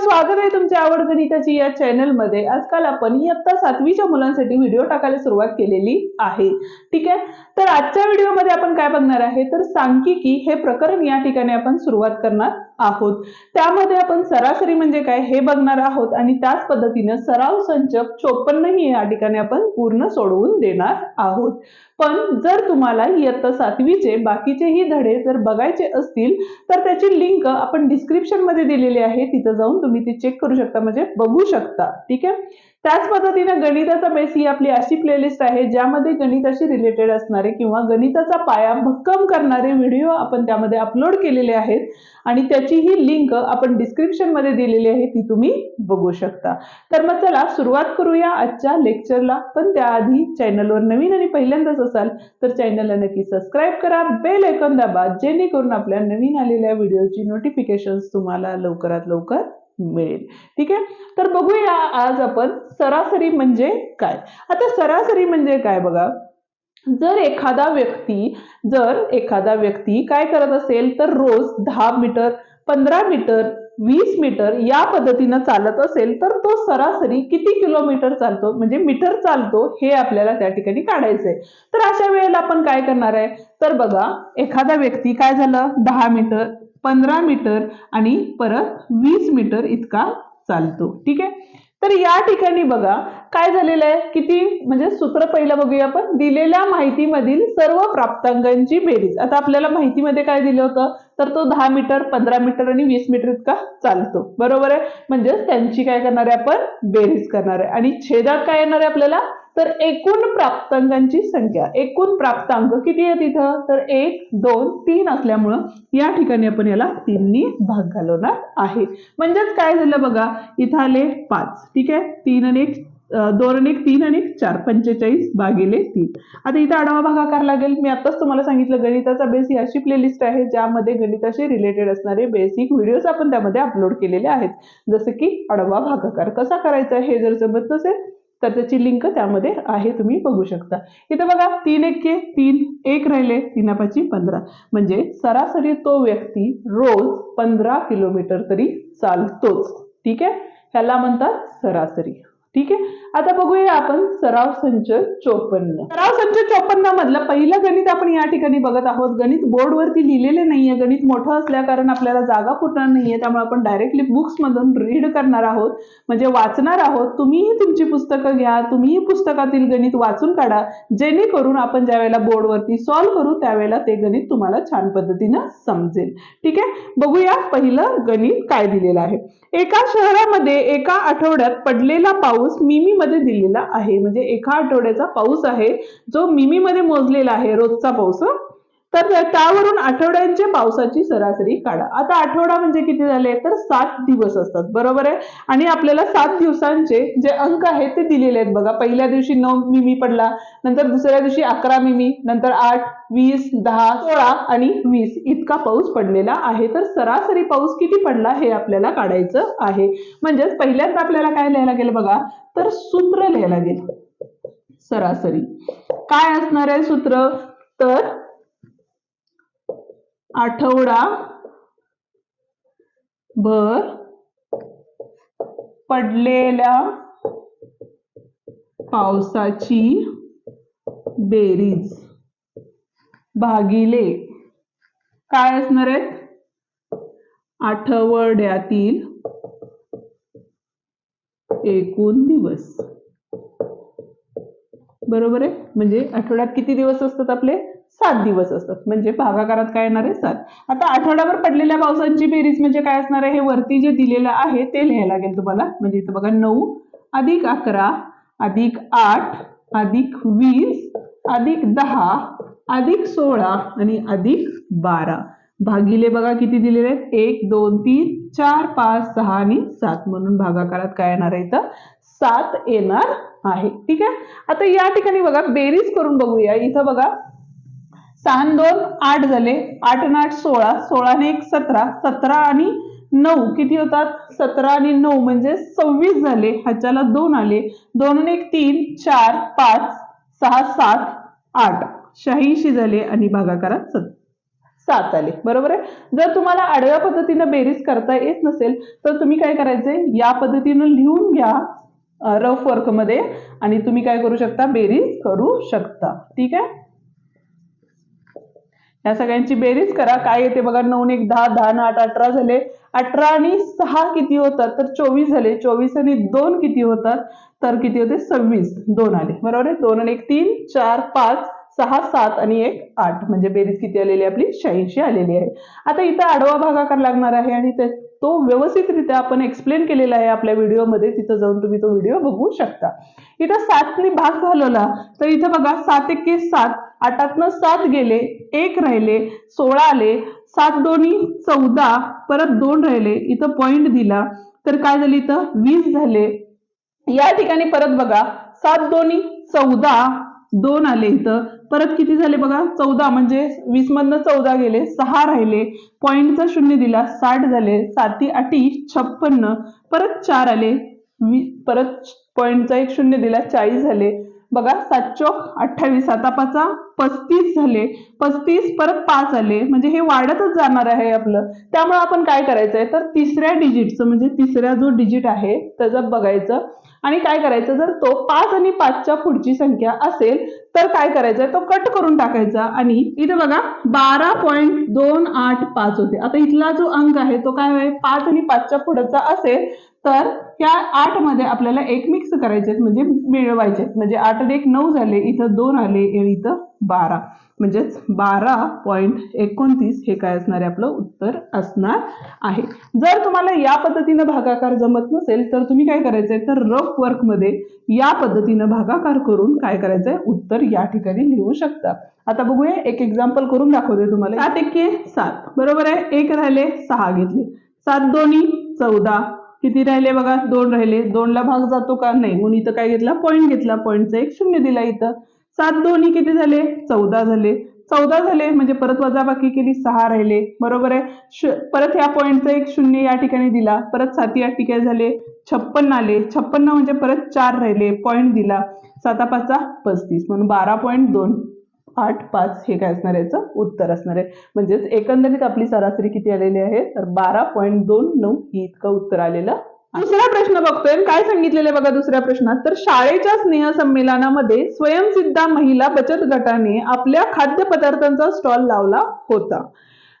स्वागत आहे तुमच्या आवड गणिताची या चॅनलमध्ये आजकाल आपण इयत्ता सातवीच्या मुलांसाठी व्हिडिओ टाकायला सुरुवात केलेली आहे. ठीक आहे? तर आजच्या व्हिडिओमध्ये आपण काय बघणार आहे? तर सांख्यिकी हे प्रकरण या ठिकाणी आपण सुरुवात करणार आहोत. त्यामध्ये आपण सरासरी म्हणजे काय हे बघणार आहोत आणि त्याच पद्धतीनं सराव संच चोपन्नही या ठिकाणी आपण पूर्ण सोडवून देणार आहोत. पण जर तुम्हाला इयत्ता सातवीचे बाकीचेही धडे जर बघायचे असतील तर त्याची लिंक आपण डिस्क्रिप्शनमध्ये दिलेली आहे. तिथं जाऊन तुम्ही ती चेक करू शकता म्हणजे बघू शकता. ठीक आहे? त्याच पद्धतीनं गणिताचा बेस ही आपली अशी प्लेलिस्ट आहे ज्यामध्ये गणिताशी रिलेटेड असणारे किंवा गणिताचा पाया भक्कम करणारे व्हिडिओ आपण त्यामध्ये अपलोड केलेले आहेत. आणि त्याची ही लिंक आपण डिस्क्रिप्शनमध्ये दिलेली आहे ती तुम्ही बघू शकता. तर मग चला सुरुवात करूया आजच्या लेक्चरला पण त्याआधी चॅनलवर नवीन आणि पहिल्यांदाच असाल तर चॅनलला नक्की सबस्क्राईब करा. बेल ऐकून दाबा जेणेकरून आपल्या नवीन आलेल्या व्हिडिओची नोटिफिकेशन तुम्हाला लवकरात लवकर मिळेल. ठीक आहे? तर बघूया आज आपण सरासरी म्हणजे काय. आता सरासरी म्हणजे काय बघा. जर एखादा व्यक्ती जर एखादा व्यक्ती काय करत असेल तर रोज दहा मीटर पंधरा मीटर वीस मीटर या पद्धतीनं चालत असेल तर तो सरासरी किती किलोमीटर चालतो? म्हणजे मीटर चालतो हे आपल्याला त्या ठिकाणी काढायचंय. तर अशा वेळेला आपण काय करणार आहे? तर बघा एखादा व्यक्ती काय झालं? दहा मीटर पंधरा मीटर आणि परत वीस मीटर इतका चालतो. ठीक आहे? तर या ठिकाणी बघा काय झालेलं आहे? किती? म्हणजे सूत्र पहिलं बघूया आपण. दिलेल्या माहितीमधील सर्व प्राप्तांकांची बेरीज. आता आपल्याला माहितीमध्ये काय दिलं होतं? तर तो दहा मीटर पंधरा मीटर आणि वीस मीटर इतका चालतो. बरोबर आहे? म्हणजे त्यांची काय करणार आहे आपण? बेरीज करणार आहे. आणि छेदात काय येणार आहे आपल्याला? तर एकूण प्राप्तांकांची संख्या. एकूण प्राप्तांक किती आहे तिथं तर एक दोन तीन असल्यामुळं या ठिकाणी आपण याला तीननी भाग घालवणार आहे. म्हणजेच काय झालं बघा? इथं आले पाच. ठीक आहे? तीन आणि एक दोन आणि एक तीन आणि एक चार. पंचेचाळीस भागिले तीन. आता इथं आडवा भागाकार लागेल. मी आताच तुम्हाला सांगितलं गणिताचा बेस ही अशी प्लेलिस्ट आहे ज्यामध्ये गणिताशी रिलेटेड असणारे बेसिक व्हिडिओज आपण त्यामध्ये अपलोड केलेले आहेत. जसं की आडवा भागाकार कसा करायचा हे जर जमत नसेल तर त्याची लिंक त्यामध्ये आहे तुम्ही बघू शकता. इथं बघा तीन एक के तीन एक राहिले तीनापाची पंधरा. म्हणजे सरासरी तो व्यक्ती रोज पंधरा किलोमीटर तरी चालतोच. ठीक आहे? ह्याला म्हणतात सरासरी. ठीक आहे? आता बघूया आपण सराव संच चोपन्न. सराव संच चोपन्न मधलं पहिलं गणित आपण या ठिकाणी बघत आहोत. गणित बोर्डवरती लिहिलेले नाहीये. गणित मोठं असल्या कारण आपल्याला जागा फुटणार नाहीये. त्यामुळे आपण डायरेक्टली बुक्स मधून रीड करणार आहोत. म्हणजे वाचणार आहोत. तुम्हीही तुमची पुस्तकं घ्या. तुम्हीही पुस्तकातील गणित वाचून काढा. जेणेकरून आपण ज्या वेळेला बोर्डवरती सॉल्व्ह करू त्यावेळेला ते गणित तुम्हाला छान पद्धतीनं समजेल. ठीक आहे? बघूया पहिलं गणित काय दिलेलं आहे. एका शहरामध्ये एका आठवड्यात पडलेला पाऊस पाऊस मिमीमध्ये दिलेला आहे. म्हणजे एका आठवड्याचा पाऊस आहे जो मिमीमध्ये मोजलेला आहे रोजचा पाऊस तर त्यावरून आठवड्यांच्या पावसाची सरासरी काढा. आता आठवडा म्हणजे किती झाले? तर सात दिवस असतात. बरोबर आहे? आणि आपल्याला सात दिवसांचे जे अंक आहेत ते दिलेले आहेत बघा. पहिल्या दिवशी नऊ मिमी पडला नंतर दुसऱ्या दिवशी अकरा मिमी नंतर आठ वीस दहा सोळा आणि वीस. इतका पाऊस पडलेला आहे. तर सरासरी पाऊस किती पडला हे आपल्याला काढायचं आहे. म्हणजेच पहिल्यांदा आपल्याला काय लिहायला गेलं बघा? तर सूत्र लिहायला गेलं. सरासरी. काय असणार आहे सूत्र? तर आठवडा भर पडलेल्या पावसाची बेरीज. भागिले. काय असणार आहेत? आठवड्यातील एकूण दिवस. बरोबर आहे? म्हणजे आठवड्यात किती दिवस असतात आपले? सात दिवस असतात. म्हणजे भागाकारात काय येणार आहे? सात. आता आठवड्याभर पडलेल्या पावसांची बेरीज म्हणजे काय असणार आहे? हे वरती जे दिलेलं आहे ते लिहायला लागेल तुम्हाला. म्हणजे इथं बघा नऊ अधिक अकरा अधिक आठ अधिक वीस अधिक दहा अधिक सोळा आणि अधिक बारा. भागिले बघा किती दिलेले आहेत? एक दोन तीन चार पाच सहा आणि सात. म्हणून भागाकारात काय येणार आहे इथं? सात येणार आहे. ठीक आहे? आता या ठिकाणी बघा बेरीज करून बघूया. इथं बघा सहा दोन आठ झाले. आठ आणि आठ सोळा. सोळा एक सतरा. सतरा आणि नऊ. किती होतात? सतरा आणि नऊ म्हणजे सव्वीस झाले. ह्याच्याला दोन आले. दोन आणि एक तीन चार पाच सहा सात आठ. शहाऐंशी झाले आणि भागाकारात सत सात आले. बरोबर आहे? जर तुम्हाला आडव्या पद्धतीनं बेरीज करता येत नसेल तर तुम्ही काय करायचंय? या पद्धतीनं लिहून घ्या रफ वर्कमध्ये आणि तुम्ही काय करू शकता? बेरीज करू शकता. ठीक आहे? या सगळ्यांची बेरीज करा. काय येते बघा नऊ एक दहा दहा आठ अठरा झाले. अठरा आणि सहा किती होतात? तर चोवीस झाले. चोवीस आणि दोन किती होतात? तर किती होते? सव्वीस. दोन आले. बरोबर आहे? दोन आणि एक तीन चार पाच. सहा सात आणि एक आठ. म्हणजे बेरीज किती आलेली आपली? शहाऐंशी आलेली आहे. आता इथं आडवा भागाकार लागणार आहे आणि ते तो व्यवस्थितरित्या आपण एक्सप्लेन केलेला आहे आपल्या व्हिडिओमध्ये. तिथं जाऊन तुम्ही तो व्हिडिओ बघू शकता. इथं सातने भाग घालवला. तर इथं बघा सात एके सात आठातनं सात गेले एक राहिले सोळा आले सात दोन्ही चौदा परत दोन राहिले. इथं पॉइंट दिला. तर काय झालं इथं? वीस झाले. या ठिकाणी परत बघा सात दोन्ही चौदा दोन आले इथं. परत किती झाले बघा? चौदा म्हणजे वीस मधनं चौदा गेले सहा राहिले पॉईंटचा शून्य दिला साठ झाले साती आठी छप्पन्न परत चार आले परत पॉईंटचा एक शून्य दिला चाळीस झाले बघा सात चौक अठ्ठावीस सातापाचा पस्तीस झाले. पस्तीस परत पाच आले. म्हणजे हे वाढतच जाणार आहे आपलं. त्यामुळे आपण काय करायचं आहे तर तिसऱ्या डिजिटचं म्हणजे तिसऱ्या जो डिजिट आहे त्याचं बघायचं. आणि काय करायचं? जर तो पाच आणि पाचच्या पुढची संख्या असेल तर काय करायचं तो कट करून टाकायचा. आणि इथे बघा बारा पॉईंट दोन आठ पाच होते. आता इथला जो अंक आहे तो काय आहे? पाच आणि पाचच्या पुढचा असेल तर त्या आठमध्ये आपल्याला एक मिक्स करायचे म्हणजे मिळवायचे म्हणजे आठ एक नऊ झाले इथं दोन आले आणि इथं बारा. म्हणजेच बारा पॉईंट एकोणतीस हे काय असणार आहे? आपलं उत्तर असणार आहे. जर तुम्हाला या पद्धतीनं भागाकार जमत नसेल तर तुम्ही काय करायचंय? तर रफ वर्कमध्ये या पद्धतीनं भागाकार करून काय करायचंय? उत्तर या ठिकाणी लिहू शकता. आता बघूया एक एक्झाम्पल करून दाखवते तुम्हाला. सात एके सात. बरोबर आहे? एक राहिले सहा घेतले. सात दोन्ही चौदा. किती राहिले बघा? दोन राहिले. दोनला भाग जातो का? नाही. म्हणून इथं काय घेतला? पॉईंट घेतला. पॉईंटचा एक शून्य दिला इथं. सात दोन्ही किती झाले? चौदा झाले. चौदा झाले म्हणजे परत वजाबाकी केली. सहा राहिले. बरोबर आहे? परत ह्या पॉईंटचा एक शून्य या ठिकाणी दिला. परत साती आठ ठिकाणी झाले. छप्पन्न आले. छप्पन्न म्हणजे परत चार राहिले. पॉईंट दिला. साता पाचचा पस्तीस. म्हणून बारा पॉईंट दोन. आठ पाच हे काय असणार याचं? उत्तर असणार आहे. म्हणजेच एकंदरीत आपली सरासरी किती आलेली आहे? तर बारा पॉईंट दोन नऊ ही इतकं उत्तर आलेलं दुसरा प्रश्न बघतोय. काय सांगितलेलं बघा दुसऱ्या प्रश्नात? तर शाळेच्या स्नेह संमेलनामध्ये स्वयंसिद्धा महिला बचत गटाने आपल्या खाद्यपदार्थांचा स्टॉल लावला होता.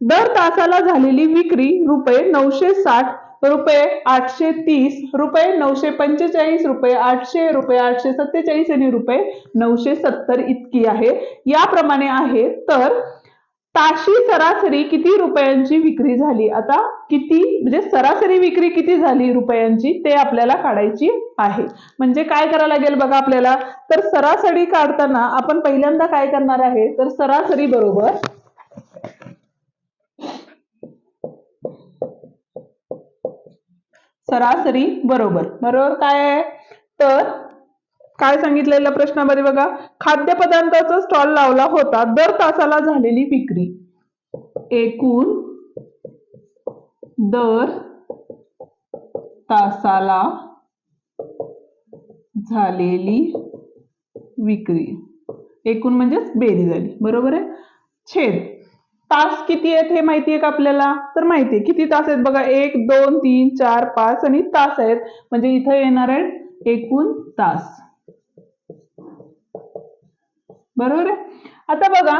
दर तासाला झालेली विक्री रुपये नऊशे साठ रुपये आठशे तीस रुपये नऊशे पंचेचाळीस रुपये आठशे रुपये आठशे सत्तेचाळीस आणि रुपये नऊशे सत्तर इतकी आहे. याप्रमाणे आहे तर ताशी सरासरी किती रुपयांची विक्री झाली? आता किती म्हणजे सरासरी विक्री किती झाली रुपयांची ते आपल्याला काढायची आहे. म्हणजे काय करायला लागेल बघा आपल्याला? तर सरासरी काढताना आपण पहिल्यांदा काय करणार आहे? तर सरासरी बरोबर सरासरी बरोबर. बरोबर काय आहे? तर काय सांगितलेल्या प्रश्नामध्ये बघा? खाद्यपदार्थाचा स्टॉल लावला होता. दर तासाला झालेली विक्री. एकूण दर तासाला झालेली विक्री. एकूण म्हणजेच बेरी झाली बरोबर आहे? छेद. तास किती आहेत हे माहिती आहे का आपल्याला? तर माहिती आहे किती तास आहेत? बघा एक दोन तीन चार पाच आणि तास आहेत. म्हणजे इथं येणार आहेत एकूण तास. बरोबर आहे? आता बघा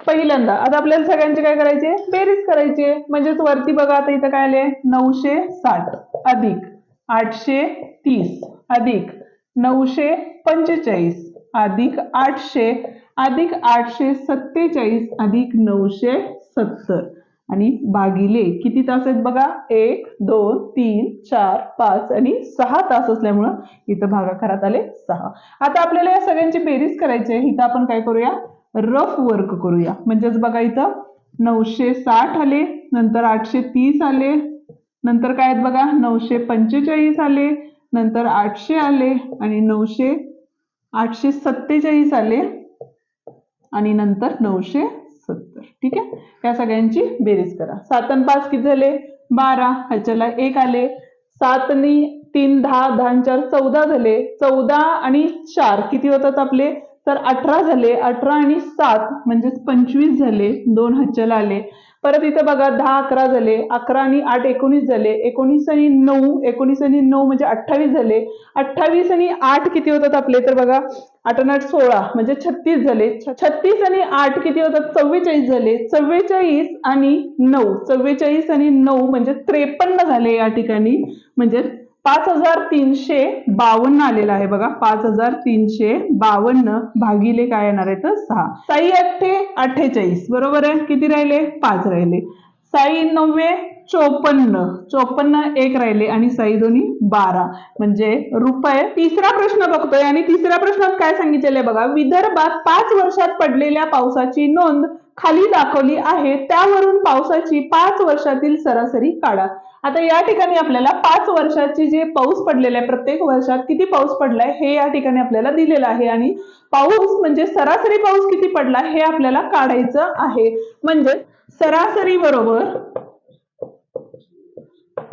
पहिल्यांदा आता आपल्याला सगळ्यांचे काय करायचे? बेरीज करायची म्हणजेच वरती बघा आता इथं काय आले नऊशे साठ अधिक आठशे तीस अधिक नऊशे पंचेचाळीस अधिक आठशे अधिक आठशे सत्तेचाळीस अधिक नऊशे सत्तर. आणि भागिले किती तास आहेत बघा? एक दोन तीन चार पाच आणि सहा तास असल्यामुळं इथं भागाकारात आले सहा. आता आपल्याला या सगळ्यांची बेरीज करायची आहे. इथं आपण काय करूया? रफ वर्क करूया. म्हणजेच बघा इथं नऊशे साठ आले नंतर आठशे तीस आले नंतर काय आहेत बघा? नऊशे पंचेचाळीस आले नंतर आठशे आले आणि नऊशे आठशे सत्तेचाळीस आले. आणि नंतर नऊशे सत्तर. ठीक आहे? या सगळ्यांची बेरीज करा. सात आणि पाच किती झाले? बारा. ह्याच्याला एक आले. सातनी तीन दहा दहा चार चौदा झाले. चौदा आणि चार किती होतात आपले? तर अठरा झाले. अठरा आणि सात म्हणजेच पंचवीस झाले. दोन हच्चल आले. परत इथं बघा दहा अकरा झाले. अकरा आणि आठ एकोणीस झाले. एकोणीस आणि नऊ एकोणीस आणि नऊ म्हणजे अठ्ठावीस झाले. अठ्ठावीस आणि आठ किती होतात आपले? तर बघा आठ आणि आठ सोळा म्हणजे छत्तीस झाले. छत्तीस आणि आठ किती होतात? चव्वेचाळीस झाले. चव्वेचाळीस आणि नऊ. चव्वेचाळीस आणि नऊ म्हणजे त्रेपन्न झाले या ठिकाणी. म्हणजे पाच हजार तीनशे बावन्न आलेला आहे बघा. पाच हजार तीनशे बावन्न भागिले काय येणार आहे तर सहा. साई अठ्ठे अठ्ठेचाळीस. बरोबर आहे? किती राहिले? पाच राहिले. साई नव्वे चोपन्न. चोपन्न एक राहिले आणि साई दोन्ही बारा. म्हणजे रुपये तिसरा प्रश्न बघतोय आणि तिसऱ्या प्रश्नात काय सांगितलेलं आहे बघा? विदर्भात पाच वर्षात पडलेल्या पावसाची नोंद खाली दाखवली आहे. त्यावरून पावसाची पाच वर्षातील सरासरी काढा. आता या ठिकाणी आपल्याला पाच वर्षाची जे पाऊस पडलेला आहे प्रत्येक वर्षात किती पाऊस पडलाय हे या ठिकाणी आपल्याला दिलेलं आहे. आणि पाऊस म्हणजे सरासरी पाऊस किती पडला हे आपल्याला काढायचं आहे. म्हणजे सरासरी बरोबर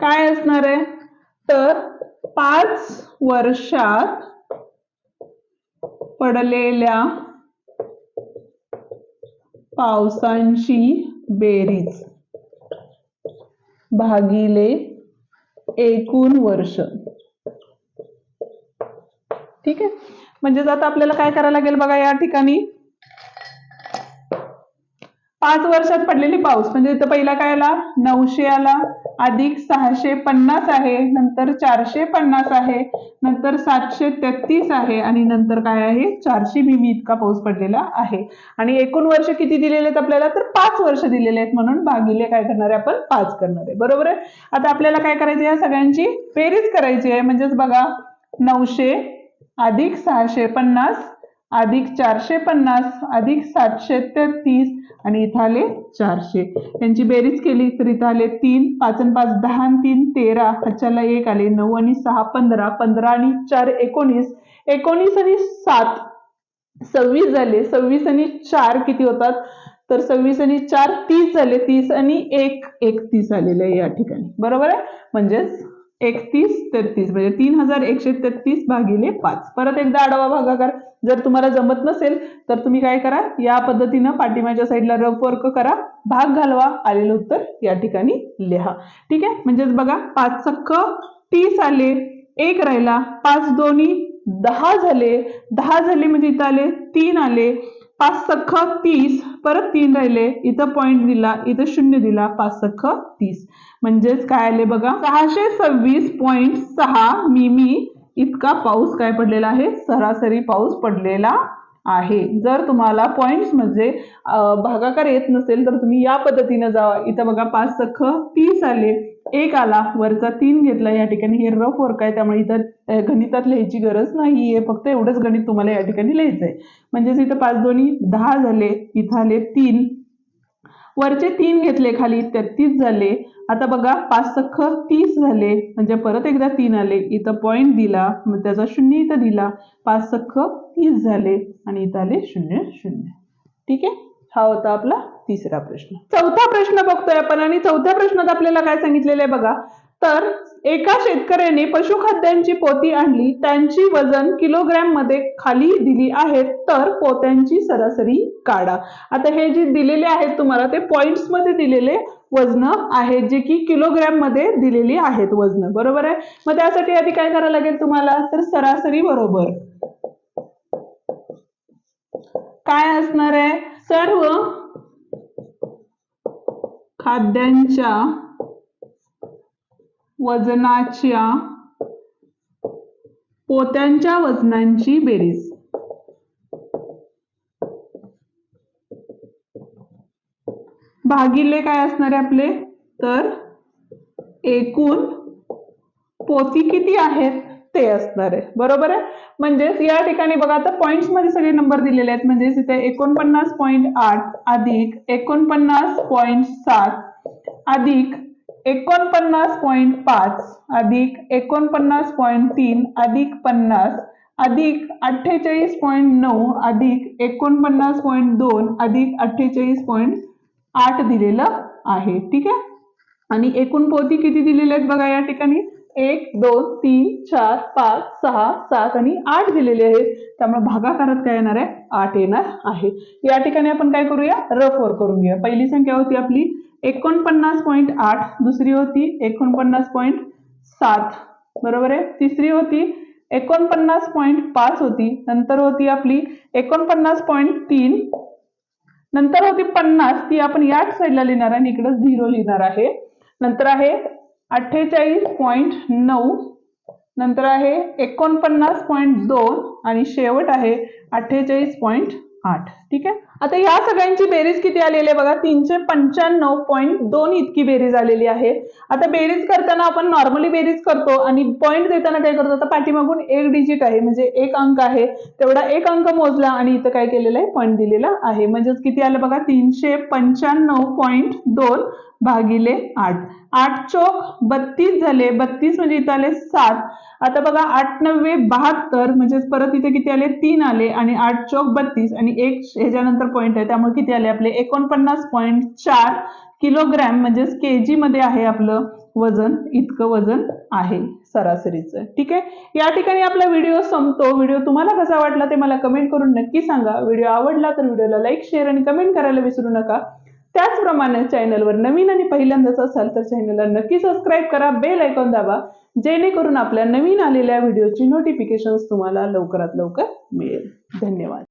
काय असणार आहे? तर पाच वर्षात पडलेल्या पावसांची बेरीज. भागिले एकूण वर्ष. ठीक आहे? म्हणजेच आता आपल्याला काय करायला लागेल बघा या ठिकाणी? पाच वर्षात पडलेली पाऊस. म्हणजे इथं पहिला काय आला? नऊशे आला. अधिक सहाशे पन्नास आहे. नंतर चारशे पन्नास आहे. नंतर सातशे तेहतीस आहे. आणि नंतर काय आहे? चारशे मिमी इतका पाऊस पडलेला आहे. आणि एकूण वर्ष किती दिलेले आहेत आपल्याला? तर पाच वर्ष दिलेले आहेत म्हणून भागिले काय करणार आहे आपण? पाच करणार. आहे बरोबर आहे? आता आपल्याला काय करायचं या सगळ्यांची बेरीज करायची आहे. म्हणजेच बघा नऊशे अधिक सहाशे पन्नास अधिक चारशे पन्नास अधिक सातशे तेहतीस आणि इथं आले चारशे. यांची बेरीज केली तर इथं आले तीन पाच आणि पाच दहा आणि तीन तेरा. ह्याच्याला एक आले नऊ आणि सहा पंधरा. पंधरा आणि चार एकोणीस. एकोणीस आणि सात सव्वीस झाले. सव्वीस आणि चार किती होतात? तर सव्वीस आणि चार तीस झाले. तीस आणि एक एकतीस आलेले आहे या ठिकाणी. बरोबर आहे? म्हणजेच एकतीस तेहतीस. म्हणजे तीन हजार एकशे तेहतीस भागिले पाच. परत एकदा आडवा भागाकार जर तुम्हाला जमत नसेल तर तुम्ही काय करा या पद्धतीनं पाठीमाच्या साईडला रफ वर्क करा. भाग घालवा आलेलं उत्तर या ठिकाणी लिहा. ठीक आहे? म्हणजेच बघा पाच चक्क तीस आले एक राहिला. पाच दोन्ही दहा झाले. दहा झाले म्हणजे इथं आले तीन आले. पाच सख्ख तीस. परत तीन राहिले. इथं पॉईंट दिला. इथं शून्य दिला. पाच सख्ख तीस. म्हणजेच काय आले बघा? सहाशे सव्वीस पॉईंट सहा मिमी. इतका पाऊस काय पडलेला आहे? सरासरी पाऊस पडलेला आहे. जर तुम्हाला पॉईंट्स म्हणजे भागाकार येत नसेल तर तुम्ही या पद्धतीने जावा इथं बघा पाच सख्ख तीस आले. एक आला. वरचा तीन घेतला. या ठिकाणी हे रफ वर्क आहे. त्यामुळे इथं गणितात लिहायची गरज नाही आहे फक्त एवढंच गणित तुम्हाला या ठिकाणी लिहायचं आहे म्हणजेच इथं पाच दोन्ही दहा झाले. इथं आले तीन. वरचे तीन घेतले खाली तेहतीस झाले. आता बघा पाच सख्ख तीस झाले. म्हणजे परत एकदा तीन आले. इथं पॉईंट दिला मग त्याचा शून्य इथं दिला. पाच सख्ख तीस झाले आणि इथं आले शून्य शून्य. ठीक आहे? हा होता आपला तिसरा प्रश्न. चौथा प्रश्न बघतोय आपण आणि चौथ्या प्रश्नात आपल्याला काय सांगितलेलं आहे बघा? तर एका शेतकऱ्याने पशुखाद्यांची पोती आणली त्यांची वजन किलोग्रॅममध्ये खाली दिली आहेत तर पोत्यांची सरासरी काढा. आता हे जे दिलेले आहेत तुम्हाला ते पॉइंट्समध्ये दिलेले वजन आहेत जे की किलोग्रॅममध्ये दिलेली आहेत वजन. बरोबर आहे? मग त्यासाठी आधी काय करायला लागेल तुम्हाला? तर सरासरी बरोबर. काय असणार आहे? सर्व खाद्यांच्या वजनाच्या पोत्यांच्या वजनांची बेरीज. भागिले काय असणार आहे आपले? तर एकूण पोती किती आहेत? ते असणार आहे. बरोबर आहे? म्हणजेच या ठिकाणी बघा आता पॉईंट्समध्ये सगळे नंबर दिलेले आहेत. म्हणजेच इथे एकोणपन्नास पॉईंट आठ अधिक एकोणपन्नास पॉईंट सात अधिक एकोणपन्नास पॉईंट पाच अधिक एकोणपन्नास पॉईंट तीन अधिक पन्नास अधिक अठ्ठेचाळीस पॉईंट नऊ अधिक एकोणपन्नास पॉईंट दोन अधिक अठ्ठेचाळीस पॉईंट आठ दिलेलं आहे. ठीक आहे? आणि एकूण पोती किती दिलेले आहेत बघा या ठिकाणी? एक दोन तीन चार पाच सहा सात आणि आठ दिलेले आहे त्यामुळे भागाकारात काय येणार आहे? आठ येणार आहे. या ठिकाणी आपण काय करूया? रफ वर करून घेऊया. पहिली संख्या होती आपली एकोणपन्नास पॉईंट आठ दुसरी होती एकोणपन्नास पॉईंट सात. बरोबर आहे? तिसरी होती एकोणपन्नास पॉईंट पाच होती. नंतर होती आपली एकोणपन्नास पॉईंट तीन. नंतर होती पन्नास. ती आपण याच साईडला लिहिणार आहे आणि इकडे झिरो लिहिणार आहे. नंतर आहे अठ्ठेचाळीस पॉईंट नऊ नंतर आहे एकोणपन्नास पॉईंट दोन आणि शेवट आहे अठ्ठेचाळीस पॉईंट आठ. ठीक आहे? आता या सगळ्यांची बेरीज किती आलेली आहे? बघा तीनशे पंच्याण्णव पॉईंट दोन इतकी बेरीज आलेली आहे. आता बेरीज करताना आपण नॉर्मली बेरीज करतो आणि पॉईंट देताना काय करतो? आता पाठीमागून एक डिजिट आहे म्हणजे एक अंक आहे. तेवढा एक अंक मोजला आणि इथं काय केलेलं आहे? पॉईंट दिलेला आहे. म्हणजेच किती आलं बघा? तीनशे पंच्याण्णव पॉईंट दोन भागिले आठ. आठ चोक बत्तीस झाले. बत्तीस म्हणजे इथं आले सात. आता बघा आठ नव्वे बहात्तर म्हणजेच परत इथे किती आले? तीन आले आणि आठ चौक बत्तीस आणि एक ह्याच्यानंतर पॉईंट आहे. त्यामुळे किती आले आपले? एकोणपन्नास पॉईंट चार किलोग्रॅम म्हणजेच के जी मध्ये आहे आपलं वजन. इतकं वजन आहे सरासरीचं. ठीक आहे? या ठिकाणी आपला व्हिडिओ संपतो. व्हिडिओ तुम्हाला कसा वाटला ते मला कमेंट करून नक्की सांगा. व्हिडिओ आवडला तर व्हिडिओला लाईक शेअर आणि कमेंट करायला विसरू नका. त्याचप्रमाणे चॅनलवर नवीन आणि पहिल्यांदाच असाल तर चॅनलला नक्की सबस्क्राईब करा. बेल ऐकून दाबा. जेणेकरून आपल्या नवीन आलेल्या व्हिडिओची नोटिफिकेशन तुम्हाला लवकरात लवकर मिळेल. धन्यवाद.